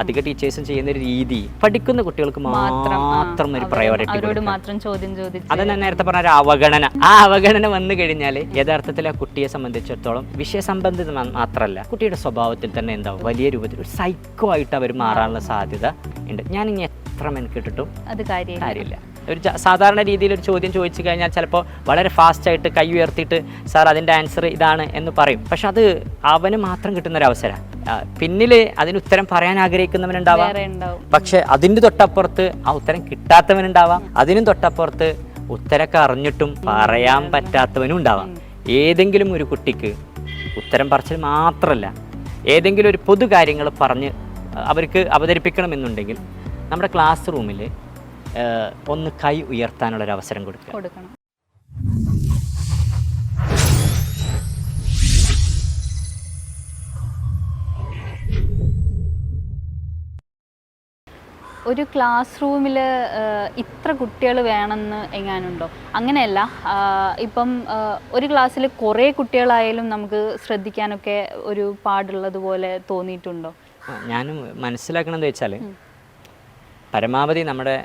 അധിക ടീച്ചേഴ്സും ചെയ്യുന്ന ഒരു രീതി പഠിക്കുന്ന കുട്ടികൾക്ക് മാത്രം ഒരു പ്രയോറിറ്റി മാത്രം ചോദ്യം ചോദിച്ച് അത് ഞാൻ നേരത്തെ പറഞ്ഞ ഒരു അവഗണന. ആ അവഗണന വന്നു കഴിഞ്ഞാൽ യഥാർത്ഥത്തിൽ ആ കുട്ടിയെ സംബന്ധിച്ചിടത്തോളം വിഷയസംബന്ധിത മാത്രമല്ല കുട്ടിയുടെ സ്വഭാവത്തിൽ തന്നെ എന്താ വലിയ രൂപത്തിൽ ഒരു സൈക്കോ ആയിട്ട് അവർ മാറാനുള്ള സാധ്യത ഉണ്ട്. ഞാൻ ഇനി എത്ര മെനക്കെട്ടിട്ടും അത് കാര്യം കാര്യമില്ല. ഒരു സാധാരണ രീതിയിൽ ഒരു ചോദ്യം ചോദിച്ചു കഴിഞ്ഞാൽ ചിലപ്പോൾ വളരെ ഫാസ്റ്റായിട്ട് കൈ ഉയർത്തിയിട്ട് സാർ അതിന്റെ ആൻസർ ഇതാണ് എന്ന് പറയും. പക്ഷെ അത് അവന് മാത്രം കിട്ടുന്ന ഒരു അവസരം പിന്നിൽ അതിന് ഉത്തരം പറയാൻ ആഗ്രഹിക്കുന്നവനുണ്ടാവാം. പക്ഷെ അതിന്റെ തൊട്ടപ്പുറത്ത് ആ ഉത്തരം കിട്ടാത്തവനുണ്ടാവാം. അതിനും തൊട്ടപ്പുറത്ത് ഉത്തരമൊക്കെ അറിഞ്ഞിട്ടും പറയാൻ പറ്റാത്തവനും ഉണ്ടാവാം. ഏതെങ്കിലും ഒരു കുട്ടിക്ക് ഉത്തരം പറച്ചിൽ മാത്രമല്ല ഏതെങ്കിലും ഒരു പൊതു കാര്യങ്ങൾ പറഞ്ഞ് അവർക്ക് അവതരിപ്പിക്കണമെന്നുണ്ടെങ്കിൽ നമ്മുടെ ക്ലാസ് റൂമിൽ ഒന്ന് കൈ ഉയർത്താനുള്ള ഒരു അവസരം കൊടുക്കുക. കൊടുക്കണം. ഒരു ക്ലാസ് റൂമിൽ ഇത്ര കുട്ടികൾ വേണമെന്ന് എങ്ങാനുണ്ടോ? അങ്ങനെയല്ല ഇപ്പം ഒരു ക്ലാസ്സിൽ കുറേ കുട്ടികളായാലും നമുക്ക് ശ്രദ്ധിക്കാനൊക്കെ ഒരു പാടുള്ളതുപോലെ തോന്നിയിട്ടുണ്ടോ? ഞാനും ഞാൻ മനസ്സിലാക്കണമെന്ന് വെച്ചാൽ പരമാവധി നമ്മുടെ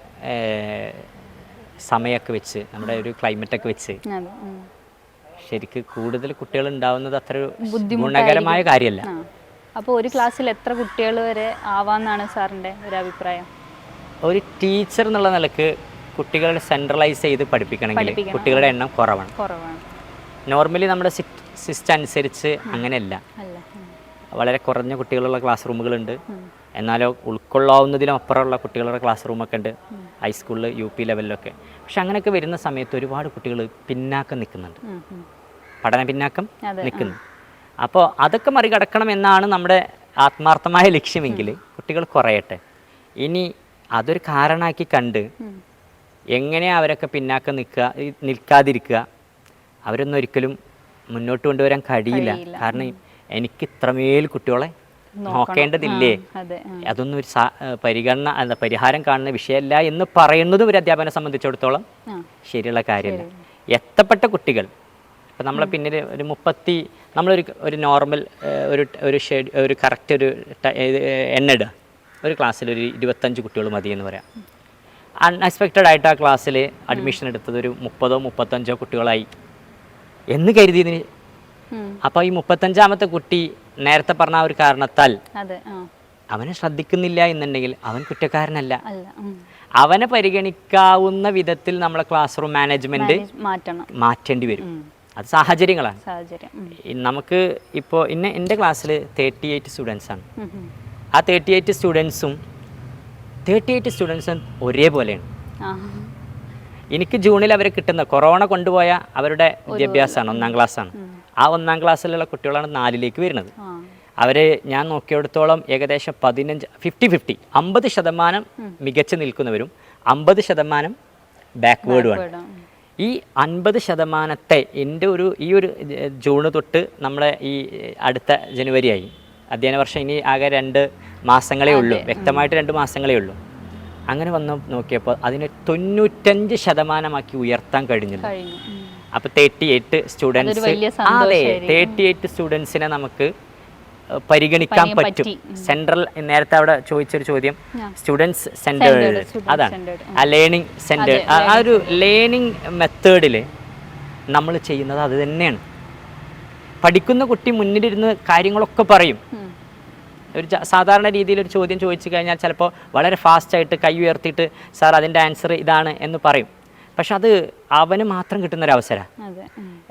സമയമൊക്കെ വെച്ച് നമ്മുടെ ഒരു ക്ലൈമറ്റൊക്കെ വെച്ച് ശരിക്ക് കൂടുതൽ കുട്ടികൾ ഉണ്ടാവുന്നത് അത്ര ഗുണകരമായ കാര്യമല്ല. അപ്പോൾ ഒരു ക്ലാസ്സിൽ എത്ര കുട്ടികൾ വരെ ആവാന്നാണ് സാറിന്റെ ഒരു അഭിപ്രായം? ഒരു ടീച്ചർ എന്നുള്ള നിലയ്ക്ക് കുട്ടികളെ സെൻട്രലൈസ് ചെയ്ത് പഠിപ്പിക്കണമെങ്കിൽ കുട്ടികളുടെ എണ്ണം കുറവാണ്. നോർമലി നമ്മുടെ സിസ്റ്റം അനുസരിച്ച് അങ്ങനെയല്ല. വളരെ കുറഞ്ഞ കുട്ടികളുള്ള ക്ലാസ് റൂമുകളുണ്ട് എന്നാലോ ഉൾക്കൊള്ളാവുന്നതിലും അപ്പുറമുള്ള കുട്ടികളുടെ ക്ലാസ് റൂമൊക്കെ ഉണ്ട്. ഹൈസ്കൂളിൽ യു പി ലെവലിലൊക്കെ പക്ഷെ അങ്ങനെയൊക്കെ വരുന്ന സമയത്ത് ഒരുപാട് കുട്ടികൾ പിന്നാക്കം നിൽക്കുന്നുണ്ട്. പഠന പിന്നാക്കം നിൽക്കുന്നു. അപ്പോൾ അതൊക്കെ മറികടക്കണം എന്നാണ് നമ്മുടെ ആത്മാർത്ഥമായ ലക്ഷ്യമെങ്കിൽ കുട്ടികൾ കുറയട്ടെ. ഇനി അതൊരു കാരണമാക്കി കണ്ട് എങ്ങനെ അവരൊക്കെ പിന്നാക്കം നിൽക്കുക നിൽക്കാതിരിക്കുക അവരൊന്നും ഒരിക്കലും മുന്നോട്ട് കൊണ്ടുവരാൻ കഴിയില്ല. കാരണം എനിക്ക് ഇത്രമേൽ കുട്ടികളെ നോക്കേണ്ടതില്ലേ? അതെ അതൊന്നും ഒരു പരിഗണന അല്ല പരിഹാരം കാണുന്ന വിഷയമല്ല എന്ന് പറയുന്നതും ഒരു അധ്യാപനെ സംബന്ധിച്ചിടത്തോളം ശരിയുള്ള കാര്യമല്ല. എത്തപ്പെട്ട കുട്ടികൾ ഇപ്പം നമ്മളെ പിന്നിൽ ഒരു മുപ്പത്തി നമ്മളൊരു ഒരു നോർമൽ ഒരു ഒരു ഷെഡ് ഒരു കറക്റ്റ് ഒരു എണ്ണിടുക ഒരു ക്ലാസ്സിൽ ഒരു ഇരുപത്തഞ്ച് കുട്ടികൾ മതി എന്ന് പറയാം. അൺഎക്സ്പെക്റ്റഡ് ആയിട്ട് ആ ക്ലാസ്സിൽ അഡ്മിഷൻ എടുത്തത് ഒരു മുപ്പതോ മുപ്പത്തഞ്ചോ കുട്ടികളായി എന്ന് കരുതിയതിന്. അപ്പോൾ ഈ മുപ്പത്തഞ്ചാമത്തെ കുട്ടി നേരത്തെ പറഞ്ഞ ആ ഒരു കാരണത്താൽ അവനെ ശ്രദ്ധിക്കുന്നില്ല എന്നുണ്ടെങ്കിൽ അവൻ കുറ്റക്കാരനല്ല. അവനെ പരിഗണിക്കാവുന്ന വിധത്തിൽ നമ്മളെ ക്ലാസ് റൂം മാനേജ്മെന്റ് മാറ്റണം. മാറ്റേണ്ടി വരും. അത് സാഹചര്യങ്ങളാണ്. സാഹചര്യം നമുക്ക് ഇപ്പോൾ ഇന്ന എന്റെ ക്ലാസ്സിൽ തേർട്ടി എയ്റ്റ് സ്റ്റുഡൻസ് ആണ്. ആ തേർട്ടി എയ്റ്റ് സ്റ്റുഡൻസും തേർട്ടി എയ്റ്റ് സ്റ്റുഡൻസും ഒരേപോലെയാണ്. എനിക്ക് ജൂണിൽ അവരെ കിട്ടുന്ന കൊറോണ കൊണ്ടുപോയ അവരുടെ വിദ്യാഭ്യാസമാണ് ഒന്നാം ക്ലാസ്സാണ് ആ ഒന്നാം ക്ലാസ്സിലുള്ള കുട്ടികളാണ് നാലിലേക്ക് വരുന്നത്. അവരെ ഞാൻ നോക്കിയെടുത്തോളം ഏകദേശം പതിനഞ്ച് ഫിഫ്റ്റി ഫിഫ്റ്റി അമ്പത് ശതമാനം മികച്ചു നിൽക്കുന്നവരും അമ്പത് ശതമാനം ബാക്ക്വേർഡുമാണ് ഇവിടം. ഈ അൻപത് ശതമാനത്തെ എന്റെ ഒരു ഈ ഒരു ജൂണ് തൊട്ട് നമ്മളെ ഈ അടുത്ത ജനുവരി ആയി അധ്യയന വർഷം ഇനി ആകെ രണ്ട് മാസങ്ങളേ ഉള്ളൂ. വ്യക്തമായിട്ട് രണ്ട് മാസങ്ങളേ ഉള്ളൂ. അങ്ങനെ വന്ന് നോക്കിയപ്പോൾ അതിനെ തൊണ്ണൂറ്റഞ്ച് ശതമാനമാക്കി ഉയർത്താൻ കഴിഞ്ഞില്ല കഴിഞ്ഞു. അപ്പോൾ തേർട്ടി എയ്റ്റ് സ്റ്റുഡൻസ് അതെ. തേർട്ടി എയ്റ്റ് സ്റ്റുഡൻസിനെ നമുക്ക് പരിഗണിക്കാൻ പറ്റും. സെൻട്രൽ നേരത്തെ അവിടെ ചോദിച്ചൊരു ചോദ്യം. സ്റ്റുഡൻസ് സെന്റേഡ് അതാണ്. ആ ലേണിംഗ് സെന്റർ ആ ഒരു ലേണിംഗ് മെത്തേഡിൽ നമ്മൾ ചെയ്യുന്നത് അത് തന്നെയാണ്. പഠിക്കുന്ന കുട്ടി മുന്നിലിരുന്ന് കാര്യങ്ങളൊക്കെ പറയും. ഒരു സാധാരണ രീതിയിൽ ഒരു ചോദ്യം ചോദിച്ചു കഴിഞ്ഞാൽ ചിലപ്പോൾ വളരെ ഫാസ്റ്റായിട്ട് കൈ ഉയർത്തിയിട്ട് സാർ അതിന്റെ ആൻസർ ഇതാണ് എന്ന് പറയും. പക്ഷെ അത് അവന് മാത്രം കിട്ടുന്ന ഒരു അവസര ഉം.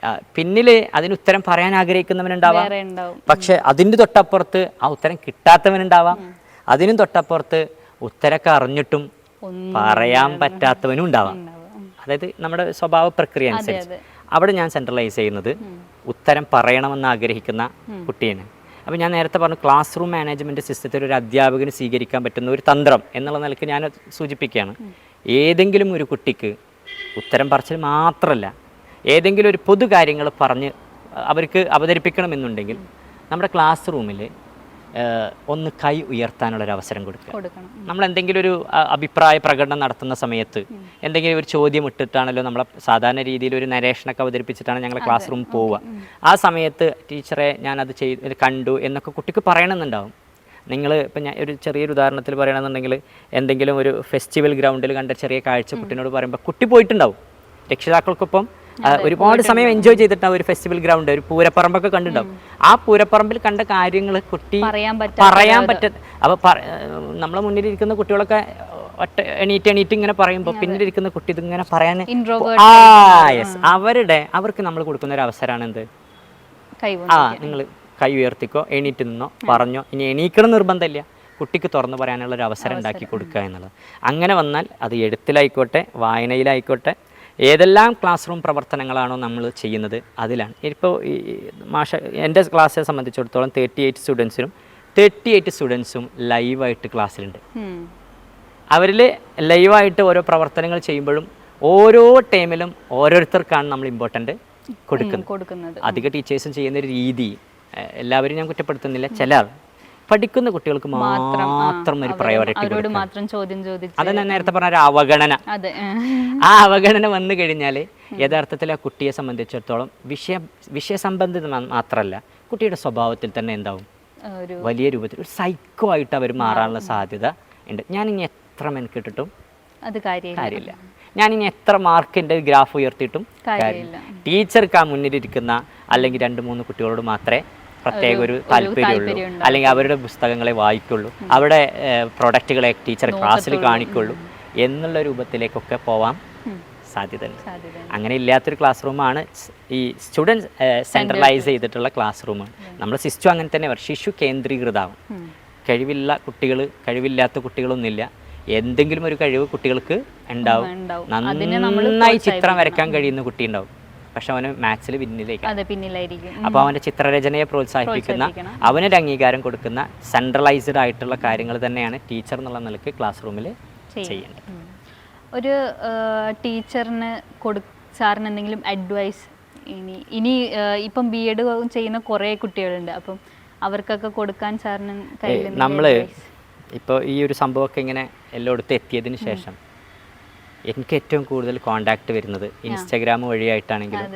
അതിന് ഉത്തരം പറയാൻ ആഗ്രഹിക്കുന്നവനുണ്ടാവാം. പക്ഷെ അതിന്റെ തൊട്ടപ്പുറത്ത് ആ ഉത്തരം കിട്ടാത്തവനുണ്ടാവാം. അതിനും തൊട്ടപ്പുറത്ത് ഉത്തരമൊക്കെ അറിഞ്ഞിട്ടും പറയാൻ പറ്റാത്തവനും ഉണ്ടാവാം. അതായത് നമ്മുടെ സ്വഭാവ പ്രക്രിയ അനുസരിച്ച്. അവിടെ ഞാൻ സെൻട്രലൈസ് ചെയ്യുന്നത് ഉത്തരം പറയണമെന്ന് ആഗ്രഹിക്കുന്ന കുട്ടിയാണ്. അപ്പോൾ ഞാൻ നേരത്തെ പറഞ്ഞു ക്ലാസ് റൂം മാനേജ്മെന്റ് സിസ്റ്റത്തിൽ ഒരു അധ്യാപകന് സ്വീകരിക്കാൻ പറ്റുന്ന ഒരു തന്ത്രം എന്നുള്ള നിലയ്ക്ക് ഞാൻ സൂചിപ്പിക്കുകയാണ്. ഏതെങ്കിലും ഒരു കുട്ടിക്ക് ഉത്തരം പറച്ചിൽ മാത്രമല്ല. ഏതെങ്കിലും ഒരു പൊതു കാര്യങ്ങൾ പറഞ്ഞ് അവർക്ക് അവതരിപ്പിക്കണമെന്നുണ്ടെങ്കിൽ നമ്മുടെ ക്ലാസ് റൂമിൽ ഒന്ന് കൈ ഉയർത്താനുള്ളൊരു അവസരം കൊടുക്കുക നമ്മൾ എന്തെങ്കിലും ഒരു അഭിപ്രായ പ്രകടനം നടത്തുന്ന സമയത്ത് എന്തെങ്കിലും ഒരു ചോദ്യം ഇട്ടിട്ടാണല്ലോ നമ്മളെ സാധാരണ രീതിയിൽ ഒരു നരേഷനൊക്കെ അവതരിപ്പിച്ചിട്ടാണ് ഞങ്ങൾ ക്ലാസ് റൂം പോവുക. ആ സമയത്ത് ടീച്ചറെ ഞാനത് ചെയ്ത് കണ്ടു എന്നൊക്കെ കുട്ടിക്ക് പറയണമെന്നുണ്ടാവും. നിങ്ങൾ ഇപ്പം ഞാൻ ഒരു ചെറിയൊരു ഉദാഹരണത്തിൽ പറയണമെന്നുണ്ടെങ്കിൽ എന്തെങ്കിലും ഒരു ഫെസ്റ്റിവൽ ഗ്രൗണ്ടിൽ കണ്ട ചെറിയ കാഴ്ച കുട്ടിനോട് പറയുമ്പോൾ കുട്ടി പോയിട്ടുണ്ടാവും. രക്ഷിതാക്കൾക്കൊപ്പം ഒരുപാട് സമയം എൻജോയ് ചെയ്തിട്ടുണ്ടാവും ഒരു ഫെസ്റ്റിവൽ ഗ്രൗണ്ട് ഒരു പൂരപ്പറമ്പൊക്കെ കണ്ടിട്ടുണ്ടാവും. ആ പൂരപ്പറമ്പിൽ കണ്ട കാര്യങ്ങൾ കുട്ടി പറയാൻ പറ്റും അപ്പോൾ നമ്മളെ മുന്നിലിരിക്കുന്ന കുട്ടികളൊക്കെ ഒറ്റ എണീറ്റ് എണീറ്റ് ഇങ്ങനെ പറയുമ്പോൾ പിന്നിലിരിക്കുന്ന കുട്ടി ഇതിങ്ങനെ പറയാൻ ആ യെസ് അവരുടെ അവർക്ക് നമ്മൾ കൊടുക്കുന്ന ഒരു അവസരമാണ് എന്ത്? ആ നിങ്ങൾ കൈ ഉയർത്തിക്കോ എണീറ്റ് നിന്നോ പറഞ്ഞോ. ഇനി എണീക്കണം നിർബന്ധമില്ല. കുട്ടിക്ക് തുറന്നു പറയാനുള്ള ഒരു അവസരം ഉണ്ടാക്കി കൊടുക്കുക എന്നുള്ളത്. അങ്ങനെ വന്നാൽ അത് എഴുത്തിലായിക്കോട്ടെ വായനയിലായിക്കോട്ടെ ഏതെല്ലാം ക്ലാസ് റൂം പ്രവർത്തനങ്ങളാണോ നമ്മൾ ചെയ്യുന്നത് അതിലാണ്. ഇപ്പോൾ ഈ മാഷ എന്റെ ക്ലാസ്സിനെ സംബന്ധിച്ചിടത്തോളം തേർട്ടി എയ്റ്റ് സ്റ്റുഡൻസിനും തേർട്ടി എയ്റ്റ് സ്റ്റുഡൻസും ലൈവായിട്ട് ക്ലാസ്സിലുണ്ട്. അവരിൽ ലൈവായിട്ട് ഓരോ പ്രവർത്തനങ്ങൾ ചെയ്യുമ്പോഴും ഓരോ ടൈമിലും ഓരോരുത്തർക്കാണ് നമ്മൾ ഇമ്പോർട്ടന്റ് കൊടുക്കുന്നത്. അധിക ടീച്ചേഴ്സും ചെയ്യുന്ന ഒരു രീതി എല്ലാവരും ഞാൻ കുറ്റപ്പെടുത്തുന്നില്ല. ചിലർ പഠിക്കുന്ന കുട്ടികൾക്ക് മാത്രം ഒരു പ്രയോറിറ്റി മാത്രം ചോദ്യം ചോദിച്ച് അത് ഞാൻ നേരത്തെ പറഞ്ഞ ഒരു അവഗണന. ആ. അവഗണന വന്നു കഴിഞ്ഞാൽ യഥാർത്ഥത്തിൽ ആ കുട്ടിയെ സംബന്ധിച്ചിടത്തോളം വിഷയ വിഷയസംബന്ധിത മാത്രമല്ല കുട്ടിയുടെ സ്വഭാവത്തിൽ തന്നെ എന്താവും? വലിയ രൂപത്തിൽ ഒരു സൈക്കോ ആയിട്ട് അവർ മാറാനുള്ള സാധ്യത ഉണ്ട്. ഞാൻ ഇനി എത്ര മെനക്കിട്ടിട്ടും അത് കാര്യമില്ല. ഞാനിനി എത്ര മാർക്കിന്റെ ഗ്രാഫ് ഉയർത്തിയിട്ടും കാര്യമില്ല. ടീച്ചർക്ക് ആ മുന്നിലിരിക്കുന്ന അല്ലെങ്കിൽ രണ്ട് മൂന്ന് കുട്ടികളോട് മാത്രമേ പ്രത്യേക ഒരു താല്പര്യമുള്ളൂ. അല്ലെങ്കിൽ അവരുടെ പുസ്തകങ്ങളെ വായിക്കുള്ളൂ. അവിടെ പ്രൊഡക്റ്റുകളെ ടീച്ചർ ക്ലാസ്സിൽ കാണിക്കുള്ളൂ. എന്നുള്ള രൂപത്തിലേക്കൊക്കെ പോവാം. സാധ്യതയുണ്ട്. സാധ്യത അങ്ങനെ ഇല്ലാത്തൊരു ക്ലാസ് റൂമാണ് ഈ സ്റ്റുഡൻസ് സെൻട്രലൈസ് ചെയ്തിട്ടുള്ള ക്ലാസ് റൂമാണ് നമ്മൾ ശിശു അങ്ങനെ തന്നെ ശിശു കേന്ദ്രീകൃതമാവും കഴിവില്ല കുട്ടികൾ കഴിവില്ലാത്ത കുട്ടികളൊന്നുമില്ല. എന്തെങ്കിലും ഒരു കഴിവ് കുട്ടികൾക്ക് ഉണ്ടാവും. നന്നായി ചിത്രം വരയ്ക്കാൻ കഴിയുന്ന കുട്ടി ഉണ്ടാവും. പക്ഷെ അവന് മാത്സിൽ പിന്നിലേക്ക്. പിന്നിലായിരിക്കും. അപ്പോൾ അവന്റെ ചിത്രരചനയെ പ്രോത്സാഹിപ്പിക്കുന്ന. അവനൊരു അംഗീകാരം കൊടുക്കുന്ന സെൻട്രലൈസ്ഡ് ആയിട്ടുള്ള കാര്യങ്ങൾ തന്നെയാണ് ടീച്ചർ എന്നുള്ള നിലയ്ക്ക് ക്ലാസ് റൂമിൽ ചെയ്യേണ്ടത്. ഒരു ടീച്ചറിന് കൊടു സാറിന് എന്തെങ്കിലും അഡ്വൈസ് ഇനി ഇനി ഇപ്പം ബി എഡ് ചെയ്യുന്ന കുറേ കുട്ടികളുണ്ട്. അപ്പം അവർക്കൊക്കെ കൊടുക്കാൻ സാറിന് നമ്മൾ ഇപ്പൊ നമ്മൾ? ഇപ്പോൾ ഈ ഒരു സംഭവമൊക്കെ ഇങ്ങനെ എല്ലായിടത്തും എത്തിയതിന് ശേഷം എനിക്ക് ഏറ്റവും കൂടുതൽ കോണ്ടാക്ട് വരുന്നത് ഇൻസ്റ്റാഗ്രാം വഴിയായിട്ടാണെങ്കിലും.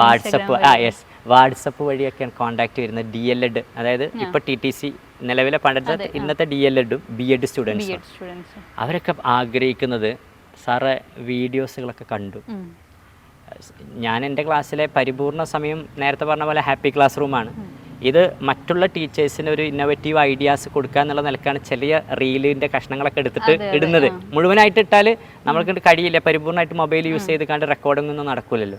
വാട്സപ്പ് ആ യെസ് വാട്സപ്പ് വഴിയൊക്കെയാണ് കോണ്ടാക്ട് വരുന്നത് ഡി എൽ എഡ് അതായത് ഇപ്പോൾ ടി ടി സി നിലവിലെ പണ്ടത്തെ ഇന്നത്തെ ഡി എൽ എഡും ബി എഡ് സ്റ്റുഡൻസ് അവരൊക്കെ ആഗ്രഹിക്കുന്നത് സാറ് വീഡിയോസുകളൊക്കെ കണ്ടു. ഞാൻ എന്റെ ക്ലാസ്സിലെ പരിപൂർണ സമയം നേരത്തെ പറഞ്ഞ പോലെ ഹാപ്പി ക്ലാസ് റൂമാണ്. ഇത് മറ്റുള്ള ടീച്ചേഴ്സിന് ഒരു ഇന്നോവേറ്റീവ് ഐഡിയാസ് കൊടുക്കുക എന്നുള്ള നിലക്കാണ് ചെറിയ റീലിന്റെ കഷ്ണങ്ങളൊക്കെ എടുത്തിട്ട് ഇടുന്നത്. മുഴുവനായിട്ട് ഇട്ടാൽ നമ്മൾക്ക് കഴിയില്ല. പരിപൂർണമായിട്ട് മൊബൈൽ യൂസ് ചെയ്ത് കണ്ട് റെക്കോർഡിംഗ് ഒന്നും നടക്കില്ലല്ലോ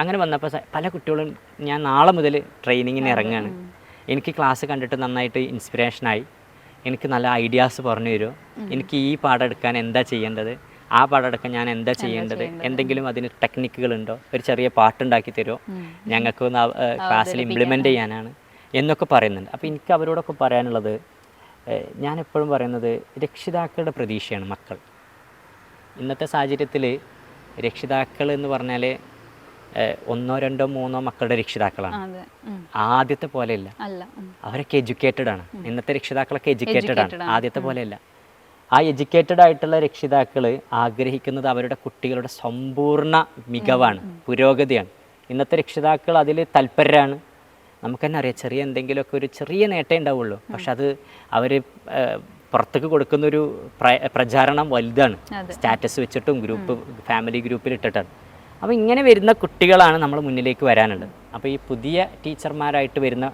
അങ്ങനെ വന്നപ്പോൾ പല കുട്ടികളും ഞാൻ നാളെ മുതൽ ട്രെയിനിങ്ങിന് ഇറങ്ങുകയാണ് എനിക്ക് ക്ലാസ് കണ്ടിട്ട് നന്നായിട്ട് ഇൻസ്പിറേഷനായി എനിക്ക് നല്ല ഐഡിയാസ് പറഞ്ഞു തരുമോ എനിക്ക് ഈ പാഠം എടുക്കാൻ എന്താ ചെയ്യേണ്ടത്? ആ പാഠം എടുക്കാൻ ഞാൻ എന്താ ചെയ്യേണ്ടത്? എന്തെങ്കിലും അതിന് ടെക്നിക്കുകൾ ഉണ്ടോ ഒരു ചെറിയ പാട്ടുണ്ടാക്കി തരുമോ ഞങ്ങൾക്ക് ക്ലാസ്സിൽ ഇംപ്ലിമെന്റ് ചെയ്യാനാണ്. എന്നൊക്കെ പറയുന്നുണ്ട്. അപ്പോൾ എനിക്ക് അവരോടൊക്കെ പറയാനുള്ളത് ഞാൻ എപ്പോഴും പറയുന്നത് രക്ഷിതാക്കളുടെ പ്രതീക്ഷയാണ് മക്കൾ. ഇന്നത്തെ സാഹചര്യത്തിൽ രക്ഷിതാക്കൾ എന്ന് പറഞ്ഞാൽ ഒന്നോ രണ്ടോ മൂന്നോ മക്കളുടെ രക്ഷിതാക്കളാണ്. ആദ്യത്തെ പോലെയല്ല. അല്ല. അവരൊക്കെ എഡ്യൂക്കേറ്റഡ് ആണ്. ഇന്നത്തെ രക്ഷിതാക്കളൊക്കെ എഡ്യൂക്കേറ്റഡ് ആണ്. ആദ്യത്തെ പോലെയല്ല. ആ എഡ്യൂക്കേറ്റഡ് ആയിട്ടുള്ള രക്ഷിതാക്കൾ ആഗ്രഹിക്കുന്നത് അവരുടെ കുട്ടികളുടെ സമ്പൂർണ മികവാണ് പുരോഗതിയാണ്. ഇന്നത്തെ രക്ഷിതാക്കൾ അതിൽ തൽപരരാണ് നമുക്ക് തന്നെ അറിയാം ചെറിയ എന്തെങ്കിലുമൊക്കെ ഒരു ചെറിയ നേട്ടം ഉണ്ടാവുള്ളൂ. പക്ഷെ അത് അവർ പുറത്തേക്ക് കൊടുക്കുന്ന ഒരു പ്ര- പ്രചാരണം വലുതാണ്. സ്റ്റാറ്റസ് വെച്ചിട്ടും ഗ്രൂപ്പ് ഫാമിലി ഗ്രൂപ്പിൽ ഇട്ടിട്ടാണ് അപ്പോൾ ഇങ്ങനെ വരുന്ന കുട്ടികളാണ് നമ്മൾ മുന്നിലേക്ക് വരാനുള്ളത്. അപ്പോൾ ഈ പുതിയ ടീച്ചർമാരായിട്ട് വരുന്ന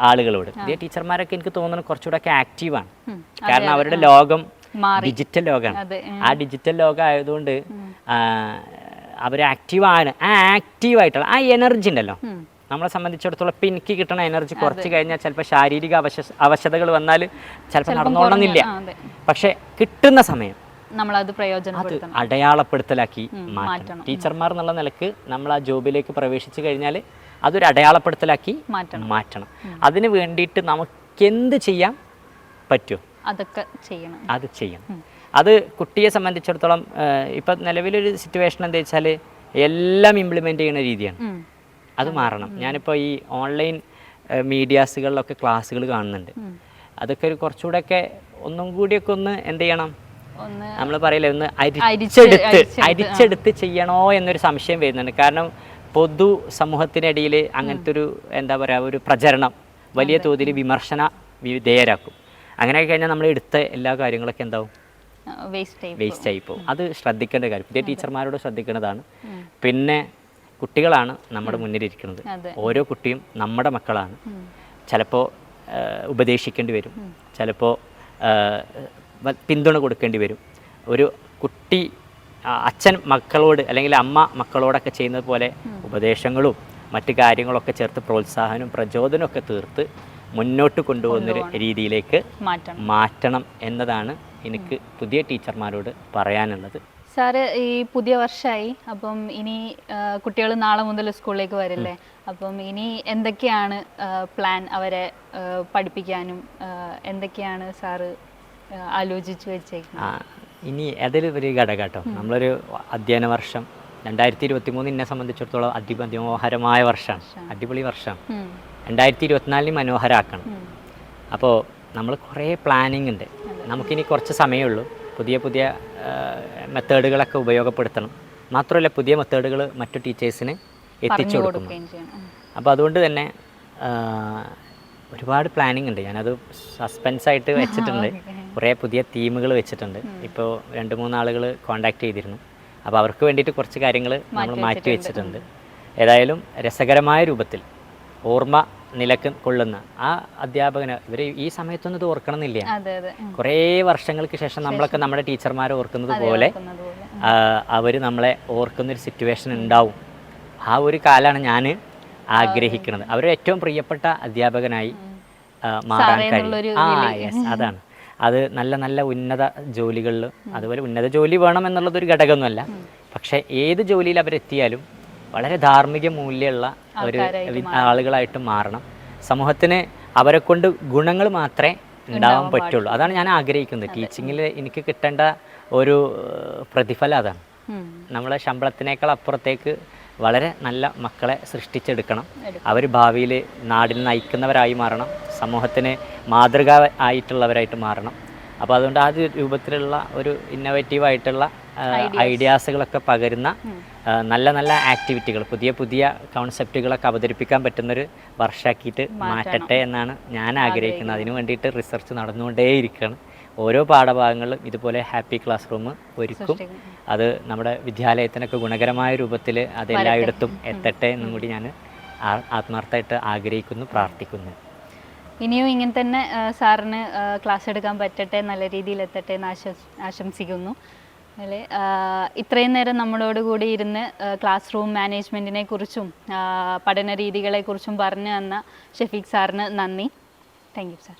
ആളുകളോട്. പുതിയ ടീച്ചർമാരൊക്കെ എനിക്ക് തോന്നുന്നു കുറച്ചുകൂടെ ഒക്കെ ആക്റ്റീവാണ്. കാരണം അവരുടെ ലോകം ഡിജിറ്റൽ ലോകമാണ് ആ ഡിജിറ്റൽ ലോകം ആയതുകൊണ്ട് അവർ ആക്റ്റീവാണ്. ആ ആക്റ്റീവായിട്ടുള്ള ആ എനർജി ഉണ്ടല്ലോ. നമ്മളെ സംബന്ധിച്ചിടത്തോളം ഇപ്പം എനിക്ക് കിട്ടുന്ന എനർജി കുറച്ച് കഴിഞ്ഞാൽ ചിലപ്പോൾ ശാരീരിക അവശ അവശതകൾ വന്നാൽ ചിലപ്പോൾ നടന്നോളണമെന്നില്ല പക്ഷെ കിട്ടുന്ന സമയം നമ്മളത് അത് പ്രയോജനപ്പെടുത്തണം അടയാളപ്പെടുത്തലാക്കി മാറ്റണം. ടീച്ചർമാർ എന്നുള്ള നിലയ്ക്ക് നമ്മൾ ആ ജോബിലേക്ക് പ്രവേശിച്ചു കഴിഞ്ഞാൽ അതൊരു അടയാളപ്പെടുത്തലാക്കി മാറ്റണം. മാറ്റണം. അതിന് വേണ്ടിയിട്ട് നമുക്ക് എന്ത് ചെയ്യാൻ പറ്റുമോ? അതൊക്കെ ചെയ്യണം. അത് ചെയ്യണം. അത് കുട്ടിയെ സംബന്ധിച്ചിടത്തോളം ഇപ്പം നിലവിലൊരു സിറ്റുവേഷൻ എന്താ വെച്ചാൽ എല്ലാം ഇംപ്ലിമെന്റ് ചെയ്യുന്ന രീതിയാണ്. അത് മാറണം. ഞാനിപ്പോൾ ഈ ഓൺലൈൻ മീഡിയാസുകളിലൊക്കെ ക്ലാസ്സുകൾ കാണുന്നുണ്ട്. അതൊക്കെ ഒരു കുറച്ചുകൂടെയൊക്കെ ഒന്നും കൂടിയൊക്കെ ഒന്ന് എന്ത് ചെയ്യണം? നമ്മൾ പറയില്ലേ ഒന്ന് അരിച്ചെടുത്ത് അരിച്ചെടുത്ത്, ചെയ്യണോ എന്നൊരു സംശയം വരുന്നുണ്ട്. കാരണം പൊതു സമൂഹത്തിനിടയിൽ അങ്ങനത്തെ ഒരു എന്താ പറയുക ഒരു പ്രചരണം വലിയ തോതിൽ വിമർശന വിധേയരാക്കും. അങ്ങനെ കഴിഞ്ഞാൽ നമ്മൾ എടുത്ത എല്ലാ കാര്യങ്ങളൊക്കെ എന്താവും? വേസ്റ്റ് ആയി പോകും. അത് ശ്രദ്ധിക്കേണ്ട കാര്യം. പുതിയ ടീച്ചർമാരോട് ശ്രദ്ധിക്കേണ്ടതാണ്. പിന്നെ കുട്ടികളാണ് നമ്മുടെ മുന്നിലിരിക്കുന്നത്. ഓരോ കുട്ടിയും നമ്മുടെ മക്കളാണ്. ചിലപ്പോൾ ഉപദേശിക്കേണ്ടി വരും. ചിലപ്പോൾ പിന്തുണ കൊടുക്കേണ്ടി വരും. ഒരു കുട്ടി അച്ഛൻ മക്കളോട് അല്ലെങ്കിൽ അമ്മ മക്കളോടൊക്കെ ചെയ്യുന്നത് പോലെ ഉപദേശങ്ങളും മറ്റു കാര്യങ്ങളൊക്കെ ചേർത്ത് പ്രോത്സാഹനവും പ്രചോദനവും ഒക്കെ തീർത്ത് മുന്നോട്ട് കൊണ്ടുപോകുന്നൊരു രീതിയിലേക്ക് മാറ്റണം. എന്നതാണ് എനിക്ക് പുതിയ ടീച്ചർമാരോട് പറയാനുള്ളത്. സാറ് ഈ പുതിയ വർഷമായി അപ്പം ഇനി കുട്ടികൾ നാളെ മുതൽ സ്കൂളിലേക്ക് വരില്ലേ? അപ്പം ഇനി എന്തൊക്കെയാണ് പ്ലാൻ അവരെ പഠിപ്പിക്കാനും എന്തൊക്കെയാണ് സാറ് ആലോചിച്ച് വെച്ചേക്കുന്നത്? ഇനി അതിൽ ഒരു ഘടകട്ടോ നമ്മളൊരു അധ്യയന വർഷം രണ്ടായിരത്തി ഇരുപത്തി മൂന്ന് എന്നെ സംബന്ധിച്ചിടത്തോളം അതിമനോഹരമായ വർഷമാണ് അടിപൊളി വർഷം. രണ്ടായിരത്തി ഇരുപത്തിനാലിന് മനോഹരമാക്കണം. അപ്പോൾ നമ്മൾ കുറേ പ്ലാനിങ് ഉണ്ട്. നമുക്കിനി കുറച്ച് സമയമുള്ളൂ. പുതിയ പുതിയ മെത്തേഡുകളൊക്കെ ഉപയോഗപ്പെടുത്തണം. മാത്രമല്ല പുതിയ മെത്തേഡുകൾ മറ്റു ടീച്ചേഴ്സിന് എത്തിച്ചു കൊടുക്കുന്നു. അപ്പോൾ അതുകൊണ്ട് തന്നെ ഒരുപാട് പ്ലാനിങ് ഉണ്ട്. ഞാനത് സസ്പെൻസ് ആയിട്ട് വെച്ചിട്ടുണ്ട്. കുറേ പുതിയ തീമുകൾ വെച്ചിട്ടുണ്ട്. ഇപ്പോൾ രണ്ട് മൂന്നാളുകൾ കോണ്ടാക്ട് ചെയ്തിരുന്നു. അപ്പോൾ അവർക്ക് വേണ്ടിയിട്ട് കുറച്ച് കാര്യങ്ങൾ നമ്മൾ മാറ്റി വെച്ചിട്ടുണ്ട്. ഏതായാലും രസകരമായ രൂപത്തിൽ ഓർമ്മ നിലയ്ക്ക് കൊള്ളുന്ന ആ അധ്യാപകന് ഇവർ ഈ സമയത്തൊന്നും ഇത് ഓർക്കണമെന്നില്ല. കുറേ വർഷങ്ങൾക്ക് ശേഷം നമ്മളൊക്കെ നമ്മുടെ ടീച്ചർമാരെ ഓർക്കുന്നത് പോലെ. അവർ നമ്മളെ ഓർക്കുന്നൊരു സിറ്റുവേഷൻ ഉണ്ടാവും. ആ ഒരു കാലമാണ് ഞാൻ ആഗ്രഹിക്കുന്നത് അവർ ഏറ്റവും പ്രിയപ്പെട്ട അധ്യാപകനായി മാറാൻ കഴിയും. ആ യെസ് അതാണ്. അത് നല്ല നല്ല ഉന്നത ജോലികളിൽ അതുപോലെ ഉന്നത ജോലി വേണം എന്നുള്ളതൊരു ഘടകമൊന്നുമല്ല. പക്ഷേ ഏത് ജോലിയിൽ അവരെത്തിയാലും വളരെ ധാർമ്മിക മൂല്യമുള്ള ഒരു ആളുകളായിട്ട് മാറണം. സമൂഹത്തിന് അവരെ കൊണ്ട് ഗുണങ്ങൾ മാത്രമേ ഉണ്ടാവാൻ പറ്റുള്ളൂ. അതാണ് ഞാൻ ആഗ്രഹിക്കുന്നത്. ടീച്ചിങ്ങിൽ എനിക്ക് കിട്ടേണ്ട ഒരു പ്രതിഫലം അതാണ്. നമ്മളെ ശമ്പളത്തിനേക്കാൾ അപ്പുറത്തേക്ക് വളരെ നല്ല മക്കളെ സൃഷ്ടിച്ചെടുക്കണം. അവർ ഭാവിയിൽ നാടിനെ നയിക്കുന്നവരായി മാറണം. സമൂഹത്തിന് മാതൃക ആയിട്ടുള്ളവരായിട്ട് മാറണം. അപ്പോൾ അതുകൊണ്ട് ആ രൂപത്തിലുള്ള ഒരു ഇന്നോവേറ്റീവ് ആയിട്ടുള്ള ഐഡിയാസുകളൊക്കെ പകരുന്ന നല്ല നല്ല ആക്ടിവിറ്റികൾ പുതിയ പുതിയ കോൺസെപ്റ്റുകളൊക്കെ അവതരിപ്പിക്കാൻ പറ്റുന്നൊരു വർഷമാക്കിയിട്ട് മാറ്റട്ടെ എന്നാണ് ഞാൻ ആഗ്രഹിക്കുന്നത്. അതിനു വേണ്ടിയിട്ട് റിസർച്ച് നടന്നുകൊണ്ടേയിരിക്കുകയാണ് ഓരോ പാഠഭാഗങ്ങളിലും ഇതുപോലെ ഹാപ്പി ക്ലാസ് റൂം ഒരുക്കും അത് നമ്മുടെ വിദ്യാലയത്തിനൊക്കെ ഗുണകരമായ രൂപത്തിൽ അത് എല്ലായിടത്തും എത്തട്ടെ എന്നും കൂടി ഞാൻ ആത്മാർത്ഥമായിട്ട് ആഗ്രഹിക്കുന്നു പ്രാർത്ഥിക്കുന്നു. ഇനിയും ഇങ്ങനെ തന്നെ സാറിന് ക്ലാസ് എടുക്കാൻ പറ്റട്ടെ നല്ല രീതിയിൽ എത്തട്ടെ എന്ന് ആശംസ ആശംസിക്കുന്നു. അല്ലേ? ഇത്രയും നേരം നമ്മളോട് കൂടി ഇരുന്ന് ക്ലാസ് റൂം മാനേജ്മെന്റിനെ കുറിച്ചും പഠന രീതികളെ കുറിച്ചും പറഞ്ഞു തന്ന ഷെഫീഖ് സാറിന് നന്ദി. Thank you sir.